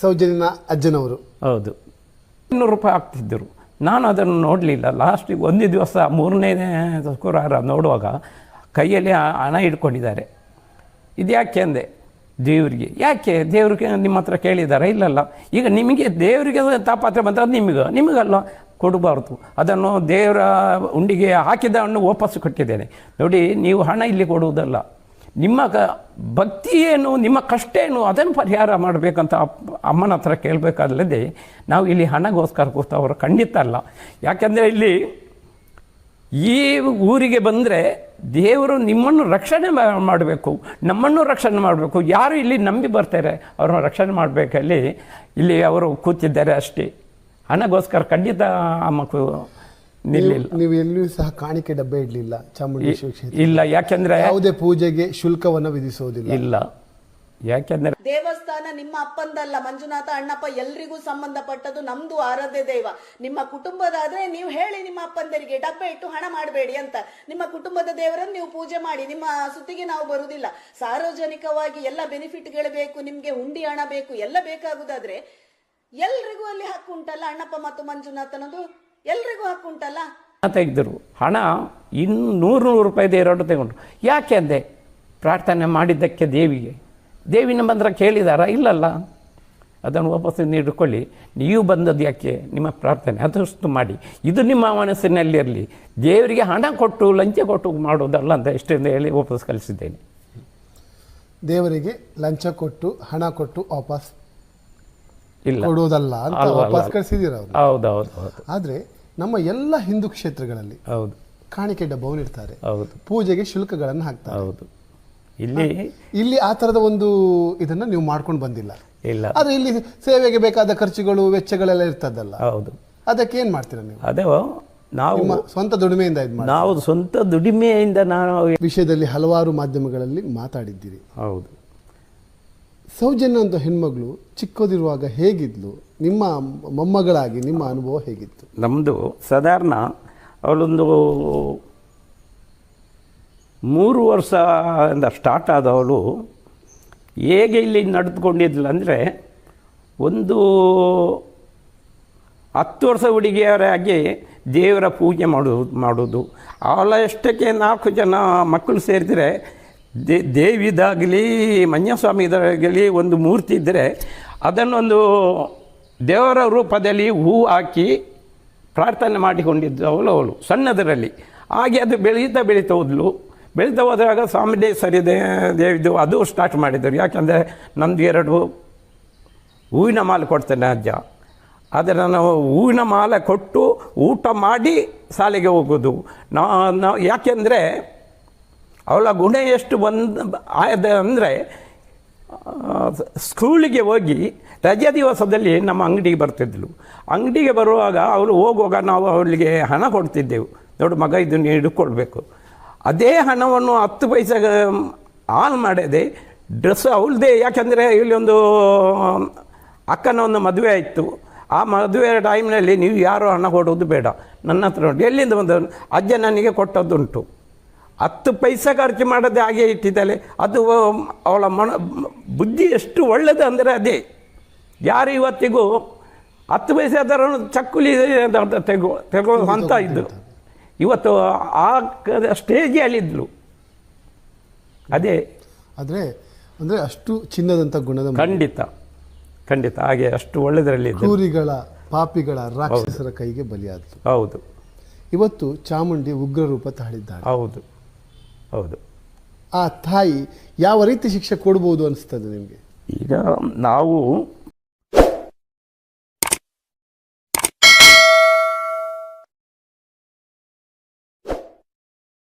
ಸೌಜನ್ಯನ ಅಜ್ಜನವರು. ಹೌದು. ಇನ್ನೂರು ರೂಪಾಯಿ ಆಗ್ತಿದ್ದರು. ನಾನು ಅದನ್ನು ನೋಡಲಿಲ್ಲ. ಲಾಸ್ಟಿಗೆ ಒಂದು ದಿವಸ ಮೂರನೇ ಶುಕ್ರವಾರ ನೋಡುವಾಗ ಕೈಯಲ್ಲಿ ಹಣ ಇಟ್ಕೊಂಡಿದ್ದಾರೆ ಇದು ಯಾಕೆ ಅಂದೆ? ದೇವರಿಗೆ. ಯಾಕೆ? ದೇವ್ರಿಗೆ ನಿಮ್ಮ ಹತ್ರ ಕೇಳಿದ್ದಾರೆ ಇಲ್ಲಲ್ಲ. ಈಗ ನಿಮಗೆ ದೇವರಿಗೆ ತಾಪತ್ರ ಬಂದರೆ ನಿಮಗೆ. ನಿಮಗಲ್ಲ. ಕೊಡಬಾರ್ದು ಅದನ್ನು ದೇವರ ಉಂಡಿಗೆ ಹಾಕಿದ ಹಣ್ಣು ವಾಪಸ್ಸು ಕೊಟ್ಟಿದ್ದೇನೆ. ನೋಡಿ, ನೀವು ಹಣ ಇಲ್ಲಿ ಕೊಡುವುದಲ್ಲ. ನಿಮ್ಮ ಕ ಭಕ್ತಿ ಏನು ನಿಮ್ಮ ಕಷ್ಟ ಏನು ಅದನ್ನು ಪರಿಹಾರ ಮಾಡಬೇಕಂತ ಅಮ್ಮನ ಹತ್ರ ಕೇಳಬೇಕಾದಲ್ಲದೆ ನಾವು ಇಲ್ಲಿ ಹಣಗೋಸ್ಕರ ಕೂತವರು ಖಂಡಿತ ಅಲ್ಲ. ಯಾಕೆಂದರೆ ಇಲ್ಲಿ ಈ ಊರಿಗೆ ಬಂದರೆ ದೇವರು ನಿಮ್ಮನ್ನು ರಕ್ಷಣೆ ಮಾಡಬೇಕು. ನಮ್ಮನ್ನು ರಕ್ಷಣೆ ಮಾಡಬೇಕು. ಯಾರು ಇಲ್ಲಿ ನಂಬಿ ಬರ್ತಾರೆ, ಅವ್ರನ್ನ ರಕ್ಷಣೆ ಮಾಡಬೇಕಲ್ಲಿ, ಇಲ್ಲಿ ಅವರು ಕೂತಿದ್ದಾರೆ ಅಷ್ಟೇ. ಹಣಗೋಸ್ಕರ ಖಂಡಿತ ಮಕ್ಕಳು ನೀವು ಎಲ್ಲಿಯೂ ಸಹ ಕಾಣಿಕೆ ಡಬ್ಬೆ ಇಡಲಿಲ್ಲ ಚಾಮುಂಡೇಶ್ವರಿ ಕ್ಷೇತ್ರ. ಇಲ್ಲ ಯಾಕೆಂದ್ರೆ ಯಾವುದೇ ಪೂಜೆಗೆ ಶುಲ್ಕವನ್ನು ವಿಧಿಸೋದಿಲ್ಲ ಇಲ್ಲ. ಯಾಕೆಂದ್ರೆ ದೇವಸ್ಥಾನ ನಿಮ್ಮ ಅಪ್ಪಂದಲ್ಲ ಮಂಜುನಾಥ ಅಣ್ಣಪ್ಪ ಎಲ್ರಿಗೂ ಸಂಬಂಧಪಟ್ಟದ್ದು ನಮ್ದು ಆರಾಧ್ಯ ದೈವ. ನಿಮ್ಮ ಕುಟುಂಬದಾದ್ರೆ ನೀವು ಹೇಳಿ ನಿಮ್ಮ ಅಪ್ಪಂದರಿಗೆ ಡಬ್ಬೆ ಇಟ್ಟು ಹಣ ಮಾಡಬೇಡಿ ಅಂತ. ನಿಮ್ಮ ಕುಟುಂಬದ ದೇವರನ್ನು ನೀವು ಪೂಜೆ ಮಾಡಿ ನಿಮ್ಮ ಸುತ್ತಿಗೆ ನಾವು ಬರುವುದಿಲ್ಲ. ಸಾರ್ವಜನಿಕವಾಗಿ ಎಲ್ಲ ಬೆನಿಫಿಟ್ಗಳು ಬೇಕು ನಿಮ್ಗೆ ಹುಂಡಿ ಹಣ ಬೇಕು ಎಲ್ಲ ಬೇಕಾಗುದಾದ್ರೆ ಎಲ್ರಿಗೂ ಅಲ್ಲಿ ಹಕ್ಕುಂಟಲ್ಲ ಅಣ್ಣಪ್ಪ ಮತ್ತು ಮಂಜುನಾಥನದು? ಎಲ್ರಿಗೂ ಹಾಕುಂಟಲ್ಲ? ತೆಗೆದರು ಹಣ ಇನ್ನು ನೂರು ನೂರು ರೂಪಾಯಿ ಎರಡು ತಗೊಂಡು ಯಾಕೆ ಅಂದೆ? ಪ್ರಾರ್ಥನೆ ಮಾಡಿದ್ದಕ್ಕೆ ದೇವಿಗೆ. ದೇವಿನ ಬಂದ್ರೆ ಕೇಳಿದಾರಾ? ಇಲ್ಲಲ್ಲ. ಅದನ್ನು ವಾಪಸ್ಸು ನೀಡಿಕೊಳ್ಳಿ. ನೀವು ಬಂದದ್ದು ಯಾಕೆ? ನಿಮ್ಮ ಪ್ರಾರ್ಥನೆ. ಅದಷ್ಟು ಮಾಡಿ. ಇದು ನಿಮ್ಮ ಮನಸ್ಸಿನಲ್ಲಿರಲಿ ದೇವರಿಗೆ ಹಣ ಕೊಟ್ಟು ಲಂಚ ಕೊಟ್ಟು ಮಾಡೋದಲ್ಲ ಅಂತ ಎಷ್ಟೆಂದು ಹೇಳಿ ವಾಪಸ್ ಕಲಿಸಿದ್ದೇನೆ ದೇವರಿಗೆ ಲಂಚ ಕೊಟ್ಟು ಹಣ ಕೊಟ್ಟು ವಾಪಸ್ ಕೊಡೋದಲ್ಲ ಅಂತ ವಾಪಸ್ ಅಲ್ವಾ. ಕಳಿಸಿದ್ದೀರ ಅವರು. ಹೌದು ಹೌದು ಹೌದು. ಆದರೆ ನಮ್ಮ ಎಲ್ಲ ಹಿಂದೂ ಕ್ಷೇತ್ರಗಳಲ್ಲಿ ಹೌದು. ಕಾಣಿಕೆ ಡಬ್ಬವನ್ನು ಇಡ್ತಾರೆ. ಹೌದು. ಪೂಜೆಗೆ ಶುಲ್ಕಗಳನ್ನು ಹಾಕ್ತಾರೆ. ಹೌದು. ಇಲ್ಲಿ ಇಲ್ಲಿ ಆ ತರದ ಒಂದು ಇದನ್ನ ನೀವು ಮಾಡ್ಕೊಂಡು ಬಂದಿಲ್ಲ. ಇಲ್ಲ. ಆದ್ರೆ ಇಲ್ಲಿ ಸೇವೆಗೆ ಬೇಕಾದ ಖರ್ಚುಗಳು ವೆಚ್ಚಗಳೆಲ್ಲ ಇರ್ತದಲ್ಲ. ಹೌದು. ಅದಕ್ಕೆ ಏನ್ ಮಾಡ್ತೀರಾ ನೀವು? ಅದೇ ನಾವು ಸ್ವಂತ ದುಡಿಮೆಯಿಂದ ಇದು ನಾವು ಸ್ವಂತ ದುಡಿಮೆಯಿಂದ ನಾವು ವಿಷಯದಲ್ಲಿ ಹಲವಾರು ಮಾಧ್ಯಮಗಳಲ್ಲಿ ಮಾತಾಡಿದ್ದೀರಿ. ಹೌದು. ಸೌಜನ್ಯ ಅಂತ ಹೆಣ್ಮಗಳು ಚಿಕ್ಕದಿರುವಾಗ ಹೇಗಿದ್ಲು? ನಿಮ್ಮ ಮೊಮ್ಮಗಳಾಗಿ ನಿಮ್ಮ ಅನುಭವ ಹೇಗಿತ್ತು? ನಮ್ಮದು ಸಾಧಾರಣ ಅವಳೊಂದು ಮೂರು ವರ್ಷದಿಂದ ಸ್ಟಾರ್ಟ್ ಆದವಳು. ಹೇಗೆ ಇಲ್ಲಿ ನಡೆದುಕೊಂಡಿದ್ಲು ಅಂದರೆ ಒಂದು ಹತ್ತು ವರ್ಷ ಹುಡುಗಿಯರಾಗಿ ದೇವರ ಪೂಜೆ ಮಾಡೋದು ಮಾಡೋದು. ಅವಳ ಎಷ್ಟಕ್ಕೆ ನಾಲ್ಕು ಜನ ಮಕ್ಕಳು ಸೇರಿದರೆ ದೇ, ದೇವಿದಾಗಲಿ ಮಂಜಸ್ವಾಮಿದಾಗಲಿ ಒಂದು ಮೂರ್ತಿ ಇದ್ದರೆ ಅದನ್ನೊಂದು ದೇವರ ರೂಪದಲ್ಲಿ ಹೂ ಹಾಕಿ ಪ್ರಾರ್ಥನೆ ಮಾಡಿಕೊಂಡಿದ್ದು ಅವಳು ಸಣ್ಣದರಲ್ಲಿ. ಹಾಗೆ ಅದು ಬೆಳೀತಾ ಬೆಳೀತಾ ಹೋದ್ಲು. ಬೆಳೀತಾ ಹೋದಾಗ ಸ್ವಾಮಿದೇಶ್ವರಿ ದೇ ದೇವಿದು ಅದು ಸ್ಟಾರ್ಟ್ ಮಾಡಿದರು. ಯಾಕೆಂದರೆ ನಂದು ಎರಡು ಹೂವಿನ ಮಾಲೆ ಕೊಡ್ತೇನೆ ಅಜ್ಜ ಆದರೆ ನಾವು ಹೂವಿನ ಮಾಲೆ ಕೊಟ್ಟು ಊಟ ಮಾಡಿ ಶಾಲೆಗೆ ಹೋಗೋದು. ನಾ, ಯಾಕೆಂದರೆ ಅವಳ ಗುಣ ಎಷ್ಟು ಬಂದ, ಆದ ಅಂದರೆ ಸ್ಕೂಲಿಗೆ ಹೋಗಿ ರಜೆ ದಿವಸದಲ್ಲಿ ನಮ್ಮ ಅಂಗಡಿಗೆ ಬರ್ತಿದ್ಳು ಅಂಗಡಿಗೆ ಬರುವಾಗ ಅವಳು ಹೋಗುವಾಗ ನಾವು ಅವಳಿಗೆ ಹಣ ಕೊಡ್ತಿದ್ದೆವು. ನೋಡು ಮಗ ಇದನ್ನು ಹಿಡ್ಕೊಳ್ಬೇಕು. ಅದೇ ಹಣವನ್ನು ಹತ್ತು ಪೈಸೆಗೆ ಆನ್ ಮಾಡಿದೆ. ಡ್ರೆಸ್ ಅವಳದೇ, ಯಾಕೆಂದರೆ ಇಲ್ಲಿ ಒಂದು, ಅಕ್ಕನ ಒಂದು ಮದುವೆ ಆಯಿತು. ಆ ಮದುವೆ ಟೈಮ್ನಲ್ಲಿ ನೀವು ಯಾರು ಹಣ ಕೊಡೋದು ಬೇಡ. ನನ್ನ ಹತ್ರ ಉಂಟು ಎಲ್ಲಿಂದ ಬಂದ ಅಜ್ಜ ನನಗೆ ಕೊಟ್ಟದ್ದುಂಟು. ಹತ್ತು ಪೈಸೆ ಖರ್ಚು ಮಾಡದೆ ಹಾಗೆ ಇಟ್ಟಿದ್ದಾಳೆ. ಅದು ಅವಳ ಮನ ಬುದ್ಧಿ ಎಷ್ಟು ಒಳ್ಳೆಯದು ಅಂದರೆ ಅದೇ. ಯಾರು ಇವತ್ತಿಗೂ ಹತ್ತು ಪೈಸೆ ಅದರ ಚಕ್ಕುಲಿ ತೆಗೋ ತೆಗೋ ಅಂತ ಇದ್ದು. ಇವತ್ತು ಆ ಸ್ಟೇಜಲ್ಲಿದ್ಲು ಅದೇ. ಆದರೆ ಅಂದರೆ ಅಷ್ಟು ಚಿನ್ನದಂಥ ಗುಣದ ಖಂಡಿತ. ಖಂಡಿತ. ಹಾಗೆ ಅಷ್ಟು ಒಳ್ಳೆದರಲ್ಲಿ ಇದ್ಲು ಕ್ರೂರಿಗಳ ಪಾಪಿಗಳ ರಾಕ್ಷಸರ ಕೈಗೆ ಬಲಿಯಾದ್ಲು. ಹೌದು. ಇವತ್ತು ಚಾಮುಂಡಿ ಉಗ್ರ ರೂಪ ತಾಳಿದ್ದಾಳೆ. ಹೌದು. ಹೌದು. ಆ ತಾಯಿ ಯಾವ ರೀತಿ ಶಿಕ್ಷೆ ಕೊಡ್ಬೋದು ಅನಿಸ್ತದೆ ನಿಮಗೆ? ಈಗ ನಾವು